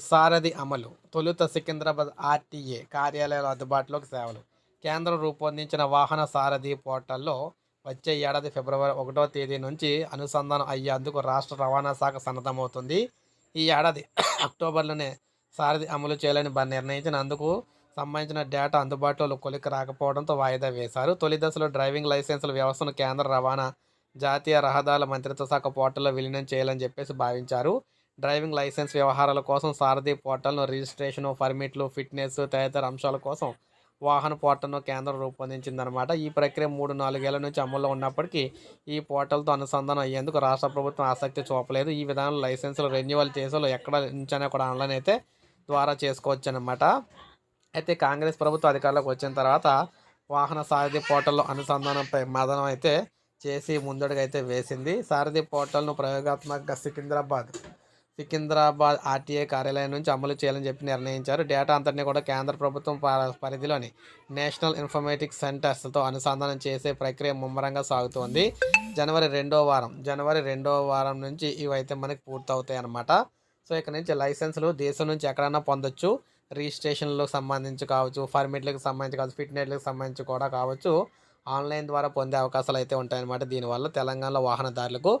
సారథి అమలు తొలుత సికింద్రాబాద్ ఆర్టీఏ కార్యాలయాల అందుబాటులోకి సేవలు. కేంద్రం రూపొందించిన వాహన సారథి పోర్టల్లో వచ్చే ఏడాది ఫిబ్రవరి ఒకటో తేదీ నుంచి అనుసంధానం అయ్యేందుకు రాష్ట్ర రవాణా శాఖ సన్నద్ధమవుతుంది. ఈ ఏడాది అక్టోబర్లోనే సారథి అమలు చేయాలని నిర్ణయించినందుకు సంబంధించిన డేటా అందుబాటులో కొలిక రాకపోవడంతో వాయిదా వేశారు. తొలి దశలో డ్రైవింగ్ లైసెన్సుల వ్యవస్థను కేంద్ర రవాణా జాతీయ రహదారుల మంత్రిత్వ శాఖ పోర్టల్లో విలీనం చేయాలని చెప్పేసి భావించారు. డ్రైవింగ్ లైసెన్స్ వ్యవహారాల కోసం సారథి పోర్టల్ను రిజిస్ట్రేషన్ పర్మిట్లు ఫిట్నెస్ తదితర అంశాల కోసం వాహన పోర్టల్ను కేంద్రం రూపొందించిందనమాట ఈ ప్రక్రియ మూడు నాలుగేళ్ళ నుంచి అమల్లో ఉన్నప్పటికీ ఈ పోర్టల్తో అనుసంధానం అయ్యేందుకు రాష్ట్ర ప్రభుత్వం ఆసక్తి చూపలేదు. ఈ విధానం లైసెన్సులు రెన్యువల్ చేసేలో ఎక్కడ నుంచైనా కూడా ఆన్లైన్ అయితే ద్వారా చేసుకోవచ్చు అనమాట అయితే కాంగ్రెస్ ప్రభుత్వం అధికారంలోకి వచ్చిన తర్వాత వాహన సారథి పోర్టల్లో అనుసంధానంపై మదనం అయితే చేసి ముందడుగు అయితే వేసింది. సారథి పోర్టల్ను ప్రయోగాత్మకంగా సికింద్రాబాద్ సికింద్రాబాద్ ఆర్టీఏ కార్యాలయం నుంచి అమలు చేయాలని చెప్పి నిర్ణయించారు. డేటా అంతటిని కూడా కేంద్ర ప్రభుత్వం ప- పరిధిలోని నేషనల్ ఇన్ఫర్మేటిక్స్ సెంటర్స్తో అనుసంధానం చేసే ప్రక్రియ ముమ్మరంగా సాగుతోంది. జనవరి రెండో వారం జనవరి రెండో వారం నుంచి ఇవైతే మనకి పూర్తవుతాయి అన్నమాట సో ఇక్కడ నుంచి లైసెన్సులు దేశం నుంచి ఎక్కడైనా పొందొచ్చు. రిజిస్ట్రేషన్లకు సంబంధించి కావచ్చు పర్మిట్లకు సంబంధించి కావచ్చు ఫిట్నెట్లకు సంబంధించి కూడా కావచ్చు. ఆన్లైన్ ద్వారా పొందే అవకాశాలు అయితే ఉంటాయన్నమాట దీనివల్ల తెలంగాణలో వాహనదారులకు.